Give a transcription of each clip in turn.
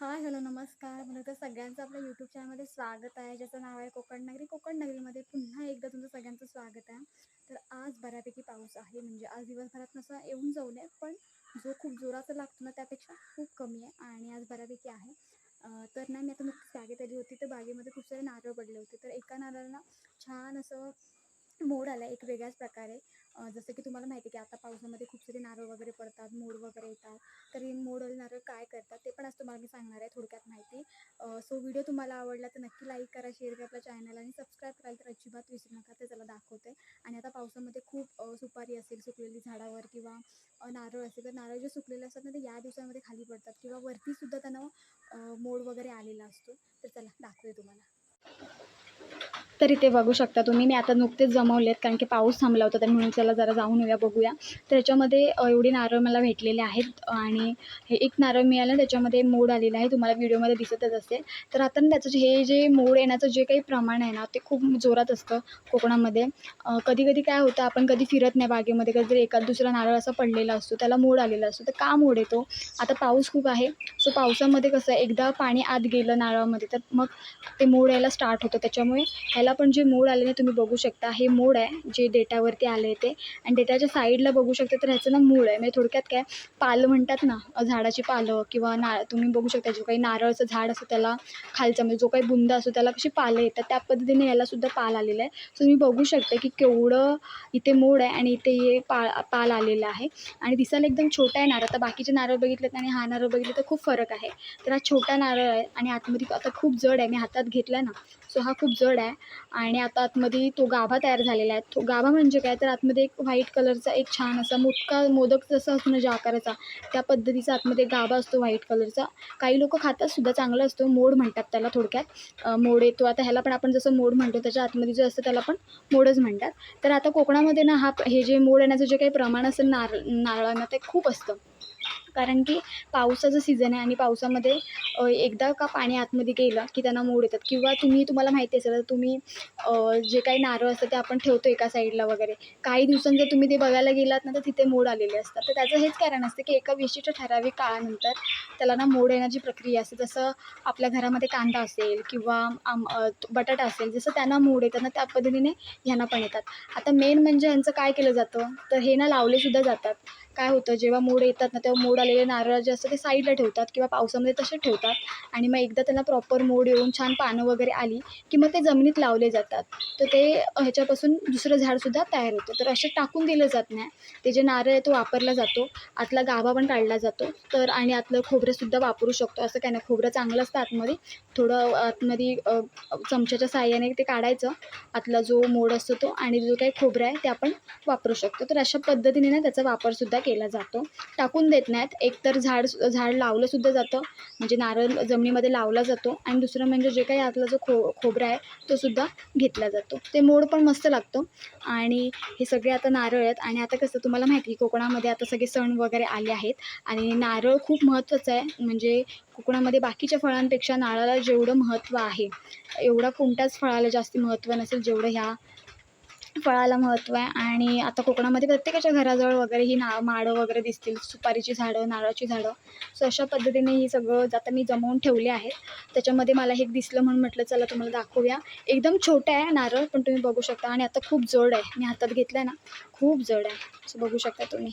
Hi hello नमस्कार. मला तर सगळ्यांचं आपल्या यूट्यूब चॅनलमध्ये स्वागत आहे. ज्याचं नाव आहे कोकण नगरी. कोकण नगरीमध्ये पुन्हा एकदा तुमचं सगळ्यांचं स्वागत आहे. तर आज बऱ्यापैकी पाऊस आहे. म्हणजे आज दिवसभरात नसा येऊन जाऊ नये पण जो खूप जोराचा लागतो ना त्यापेक्षा खूप कमी आहे आणि आज बऱ्यापैकी आहे. तर नाही मी आता नुकतीच बागेत आली होती. तर बागेमध्ये खूप सारे नारळ पडले होते. तर एका नारळाला छान असं मोड आला एक वेगळ्याच प्रकारे. जसं की तुम्हाला माहिती आहे की आता पावसामध्ये खूप सारे नारळ वगैरे पडतात मोड वगैरे येतात. तरी मोड नारळ काय करतात ते पण आज तुम्हाला मी सांगणार आहे थोडक्यात माहिती. सो व्हिडिओ तुम्हाला आवडला तर नक्की लाईक करा शेअर करा आपल्या चॅनल आणि सबस्क्राईब करायला तर अजिबात विसरू नका ते त्याला दाखवते. आणि आता पावसामध्ये खूप सुपारी असेल सुकलेली झाडावर किंवा नारळ असेल तर नारळ जे सुकलेले असतात ना ते या दिवसामध्ये खाली पडतात किंवा वरतीसुद्धा त्यांना मोड वगैरे आलेला असतो. तर चला दाखवते तुम्हाला. तर इथे बघू शकता तुम्ही. मी आता नुकतेच जमवलेत कारण की पाऊस थांबला होता तर म्हणून चला जरा जाऊन येऊया बघूया. तर याच्यामध्ये एवढे नारळ मला भेटलेले आहेत आणि हे एक नारळ मिळालं त्याच्यामध्ये मोड आलेलं आहे तुम्हाला व्हिडिओमध्ये दिसतच असेल. तर आता ना त्याचं हे जे मोड येण्याचं जे काही प्रमाण आहे ना ते खूप जोरात असतं कोकणामध्ये. कधी कधी काय होतं आपण कधी फिरत नाही बागेमध्ये कधीतरी एखाद दुसरा नारळ असा पडलेला असतो त्याला मोड आलेला असतो. तर का मोड येतो? आता पाऊस खूप आहे सो पावसामध्ये कसं आहे, एकदा पाणी आत गेलं नारळामध्ये तर मग ते मोड यायला स्टार्ट होतं. त्याच्यामुळे ह्याला पण जे मोड आलेले तुम्ही बघू शकता. हे मोड आहे जे डेटावरती आले ते. आणि डेटाच्या साईडला बघू शकता तर ह्याचं ना मूळ आहे. म्हणजे थोडक्यात काय पालं म्हणतात ना झाडाची पालं किंवा ना तुम्ही बघू शकता जो काही नारळाचं झाड असतं त्याला खालचा म्हणजे जो काही बुंदा असतो त्याला कशी पालं येतात त्या पद्धतीने यालासुद्धा पाल आलेलं आहे. सो तुम्ही बघू शकता की केवढं इथे मोड आहे आणि इथे हे पा पाल आलेलं आहे. आणि दिसायला एकदम छोटा आहे नारळ. आता बाकीचे नारळ बघितलेत आणि हा नारळ बघितलं तर खूप फरक आहे. तर हा छोटा नारळ आहे आणि आतमध्ये आता खूप जड आहे. मी हातात घेतला ना सो हा खूप जड आहे आणि आता आतमध्ये तो गाभा तयार झालेला आहे. तो गाभा म्हणजे काय? तर आतमध्ये एक व्हाईट कलरचा एक छान असा मोदका मोदक जसा असतो ना ज्या आकाराचा त्या पद्धतीचा आतमध्ये एक गाभा असतो व्हाईट कलरचा काही लोक खातातसुद्धा चांगला असतो. मोड म्हणतात त्याला थोडक्यात. मोड येतो. आता ह्याला पण आपण जसं मोड म्हणतो त्याच्या आतमध्ये जे असतं त्याला पण मोडच म्हणतात. तर आता कोकणामध्ये ना हा हे जे मोड येण्याचं जे काही प्रमाण असेल नारळ नारळांना ते खूप असतं. कारण की पावसाचं सीझन आहे आणि पावसामध्ये एकदा का पाणी आतमध्ये गेलं की त्यांना मोड येतात. किंवा तुम्ही तुम्हाला माहिती असेल तर तुम्ही जे काही नारळ असतं ते आपण ठेवतो एका साईडला वगैरे. काही दिवसांनी जर तुम्ही ते बघायला गेलात ना तर तिथे मोड आलेले असतात. तर त्याचं हेच कारण असतं की एका विशिष्ट ठराविक काळानंतर त्याला ना मोड येण्याची प्रक्रिया असते. जसं आपल्या घरामध्ये कांदा असेल किंवा आम बटाटा असेल जसं त्यांना मोड येतात ना त्या पद्धतीने ह्यांना पण येतात. आता मेन म्हणजे ह्यांचं काय केलं जातं? तर हे ना लावलेसुद्धा जातात. काय होतं? जेव्हा मोड येतात ना तेव्हा मोड झालेले नारळ जे असतं ते साईडला ठेवतात किंवा पावसामध्ये तसे ठेवतात. आणि मग एकदा त्यांना प्रॉपर मोड येऊन छान पानं वगैरे आली की मग ते जमिनीत लावले जातात. तर ते ह्याच्यापासून दुसरं झाडसुद्धा तयार होतं. तर असे टाकून दिलं जात नाही. ते जे नारळ आहे तो वापरला जातो. आतला गाभा पण काढला जातो. तर आणि आतलं खोबरंसुद्धा वापरू शकतो. असं काय नाही. खोबरं चांगलं असतं आतमध्ये. थोडं आतमध्ये चमच्याच्या साह्याने ते काढायचं. आतला जो मोड असतो तो आणि जो काही खोबरं आहे ते आपण वापरू शकतो. तर अशा पद्धतीने ना त्याचा वापरसुद्धा केला जातो. टाकून देत नाहीत. एकतर झाड झाड लावलंसुद्धा जातं. म्हणजे नारळ जमिनीमध्ये लावला जातो. आणि दुसरं म्हणजे जे काही आतला जो खो खोबरा आहे तो सुद्धा घेतला जातो. ते मोड पण मस्त लागतो. आणि हे सगळे आता नारळ आहेत. आणि आता कसं तुम्हाला माहिती आहे कोकणामध्ये आता सगळे सण वगैरे आले आहेत. आणि नारळ खूप महत्त्वाचं आहे. म्हणजे कोकणामध्ये बाकीच्या फळांपेक्षा नारळाला जेवढं महत्त्व आहे एवढा कोणत्याच फळाला जास्त महत्त्व नसेल जेवढं ह्या फळाला महत्त्व आहे आणि आता कोकणामध्ये प्रत्येकाच्या घराजवळ वगैरे ही ना माडं वगैरे दिसतील सुपारीची झाडं नारळाची झाडं. सो अशा पद्धतीने ही सगळं आता मी जमवून ठेवले आहेत त्याच्यामध्ये मला हे दिसलं म्हणून म्हटलं चला तुम्हाला दाखवूया. एकदम छोटं आहे नारळ पण तुम्ही बघू शकता. आणि आता खूप जड आहे. मी हातात घेतलं आहे ना खूप जड आहे. सो बघू शकता तुम्ही.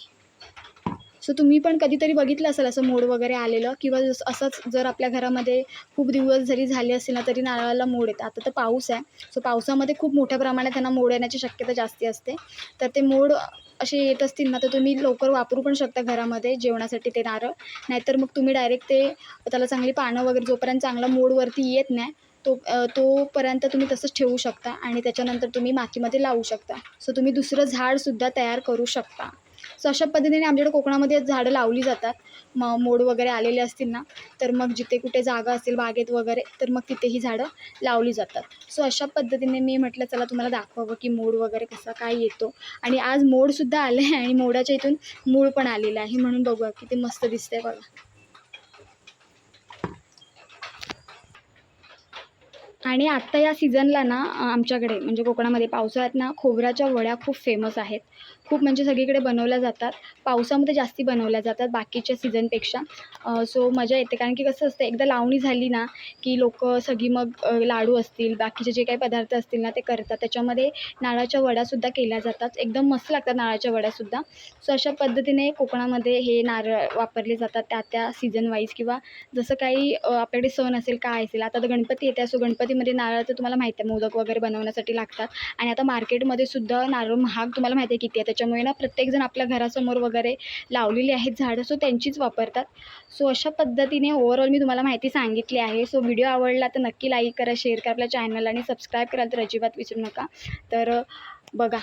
सो तुम्ही पण कधीतरी बघितलं असेल असं मोड वगैरे आलेलं? किंवा जस असंच जर आपल्या घरामध्ये खूप दिवस जरी झाले असेल ना तरी नारळाला मोड येतं. आता तर पाऊस आहे. सो पावसामध्ये खूप मोठ्या प्रमाणात त्यांना मोड येण्याची शक्यता जास्ती असते. तर ते मोड असे येत असतील ना तर तुम्ही लवकर वापरू पण शकता घरामध्ये जेवणासाठी ते नारळ. नाहीतर मग तुम्ही डायरेक्ट ते त्याला चांगली पानं वगैरे जोपर्यंत चांगला मोडवरती येत नाही तो तोपर्यंत तुम्ही तसंच ठेवू शकता. आणि त्याच्यानंतर तुम्ही मातीमध्ये लावू शकता. सो तुम्ही दुसरं झाडसुद्धा तयार करू शकता. सो अशा पद्धतीने आमच्याकडे कोकणामध्ये झाडं लावली जातात. म मोड वगैरे आलेले असतील ना तर मग जिथे कुठे जागा असेल बागेत वगैरे तर मग तिथेही झाडं लावली जातात. सो अशा पद्धतीने मी म्हटलं चला तुम्हाला दाखवावं की मोड वगैरे कसा काय येतो. आणि आज मोडसुद्धा आलं आहे आणि मोडाच्या इथून मूळ पण आलेलं आहे. म्हणून बघूया किती मस्त दिसतंय बघा. आणि आत्ता या सीझनला ना आमच्याकडे म्हणजे कोकणामध्ये पावसाळ्यात ना खोबऱ्याच्या वड्या खूप फेमस आहेत. खूप म्हणजे सगळीकडे बनवल्या जातात. पावसामध्ये जास्ती बनवल्या जातात बाकीच्या सीझनपेक्षा. सो मजा येते. कारण की कसं असतं एकदा लावणी झाली ना की लोक सगळी मग लाडू असतील बाकीचे जे काही पदार्थ असतील ना ते करतात. त्याच्यामध्ये नारळाच्या वड्यासुद्धा केल्या जातात. एकदम मस्त लागतात नारळाच्या वड्यासुद्धा. सो अशा पद्धतीने कोकणामध्ये हे नारळ वापरले जातात त्या त्या सीझन वाईज किंवा जसं काही आपल्याकडे सण असेल काय असेल आता तर गणपती येते असो गणपती गणपतीमध्ये म्हणजे नारळाचं तुम्हाला माहिती आहे मोदक वगैरे बनवण्यासाठी लागतात. आणि आता मार्केटमध्ये सुद्धा नारळ महाग तुम्हाला माहिती आहे किती आहे. त्याच्यामुळे ना प्रत्येकजण आपल्या घरासमोर वगैरे लावलेली आहेत झाडं सो त्यांचीच वापरतात. सो अशा पद्धतीने ओव्हरऑल मी तुम्हाला माहिती सांगितली आहे. सो व्हिडिओ आवडला तर नक्की लाईक करा शेअर करा आपल्या चॅनल आणि सबस्क्राईब कराल तर अजिबात विसरू नका. तर बघा.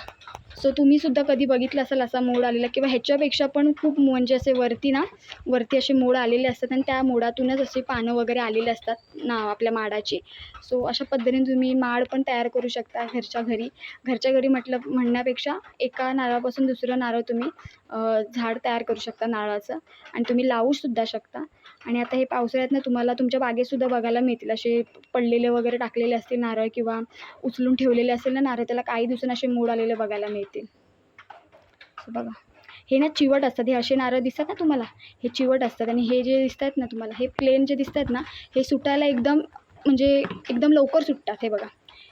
सो तुम्हीसुद्धा कधी बघितलं असेल असा मोड आलेला किंवा ह्याच्यापेक्षा पण खूप म्हणजे असे वरती ना वरती असे मोड आलेले असतात आणि त्या मोडातूनच असे पानं वगैरे आलेले असतात ना आपल्या माडाची. सो अशा पद्धतीने तुम्ही माड पण तयार करू शकता घरच्या घरी. घरच्या घरी म्हटलं म्हणण्यापेक्षा एका नारळापासून दुसरं नारळ तुम्ही झाड तयार करू शकता नारळाचं. आणि तुम्ही लावूसुद्धा शकता. आणि आता हे पावसाळ्यात ना तुम्हाला तुमच्या बागेतसुद्धा बघायला मिळतील. असे पडलेले वगैरे टाकलेले असतील नारळ किंवा उचलून ठेवलेले असेल ना नारळ त्याला काही दिवसांनी असे मोड आलेले बघायला मिळतील. बघा. हे ना चिवट असतात. हे असे नारळ दिसतात ना तुम्हाला? हे चिवट असतात आणि हे जे दिसत आहेत ना तुम्हाला हे प्लेन जे दिसत आहेत ना हे सुटायला एकदम म्हणजे एकदम लवकर सुटतात. हे बघा.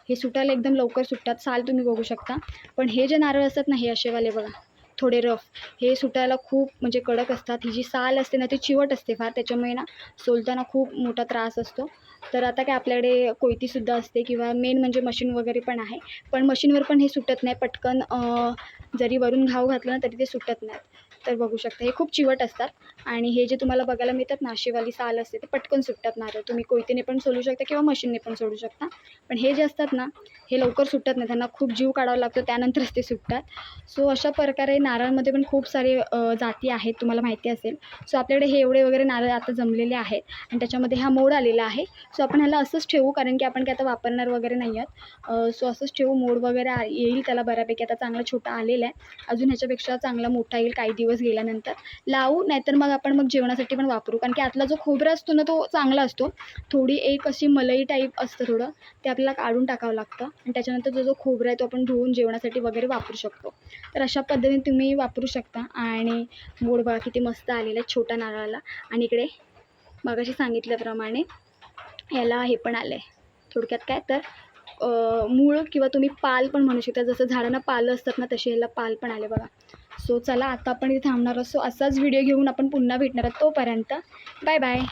हे सुटायला एकदम लवकर सुटतात. साल तुम्ही बघू शकता. पण हे जे नारळ असतात ना हे असेवाले बघा. थोडे रफ हे सुटायला खूप म्हणजे कडक असतात. ही जी साल असते ना ती चिवट असते फार. त्याच्यामुळे ना सोलताना खूप मोठा त्रास असतो. तर आता काय आपल्याकडे कोयतीसुद्धा असते किंवा मेन म्हणजे मशीन वगैरे पण आहे. पण मशीनवर पण हे सुटत नाही. पटकन जरी वरून घाव घातलं ना तरी ते सुटत नाहीत. तर बघू शकता. हे खूप चिवट असतात. आणि हे जे तुम्हाला बघायला मिळतात ना साल असते ते पटकन सुटतात नारळ. तुम्ही कोयतीने पण सोडू शकता किंवा मशीनने पण सोडू शकता. पण हे जे असतात ना हे लवकर सुटत नाही. त्यांना खूप जीव काढावा लागतो त्यानंतरच ते सुटतात. सो अशा प्रकारे नारळांमध्ये पण खूप सारे जाती आहेत तुम्हाला माहिती असेल. सो आपल्याकडे हे एवढे वगैरे नारळ आता जमलेले आहेत. आणि त्याच्यामध्ये हा मोड आलेला आहे. सो आपण ह्याला असंच ठेवू कारण की आपण काय आता वापरणार वगैरे नाही आहोत. सो असंच ठेवू मोड वगैरे आ- येईल त्याला बऱ्यापैकी. आता चांगला छोटा आलेला आहे. अजून ह्याच्यापेक्षा चांगला मोठा येईल काही दिवस गेल्यानंतर लावू नाहीतर मग आपण मग जेवणासाठी पण वापरू. कारण की आतला जो खोबरा असतो ना तो चांगला असतो. थोडी एक अशी मलई टाईप असतं थोडं. ते आपल्याला काढून टाकावं लागतं. आणि त्याच्यानंतर जो जो खोबरा आहे तो आपण धुवून जेवणासाठी वगैरे वापरू शकतो. तर अशा पद्धतीने तुम्ही वापरू शकता. आणि मोड बघा किती मस्त आलेला आहे छोट्या नारळाला. आणि इकडे मगाशी सांगितल्याप्रमाणे याला हे पण आलं आहे थोडक्यात काय? तर मूळ किंवा तुम्ही पाल पण म्हणू शकता. जसं झाडांना पालं असतात ना तसे ह्याला पाल पण आले बघा. सो चला आता आपण इथे थांबणार असो असाच व्हिडिओ घेऊन आपण पुन्हा भेटणार आहोत तोपर्यंत. Bye bye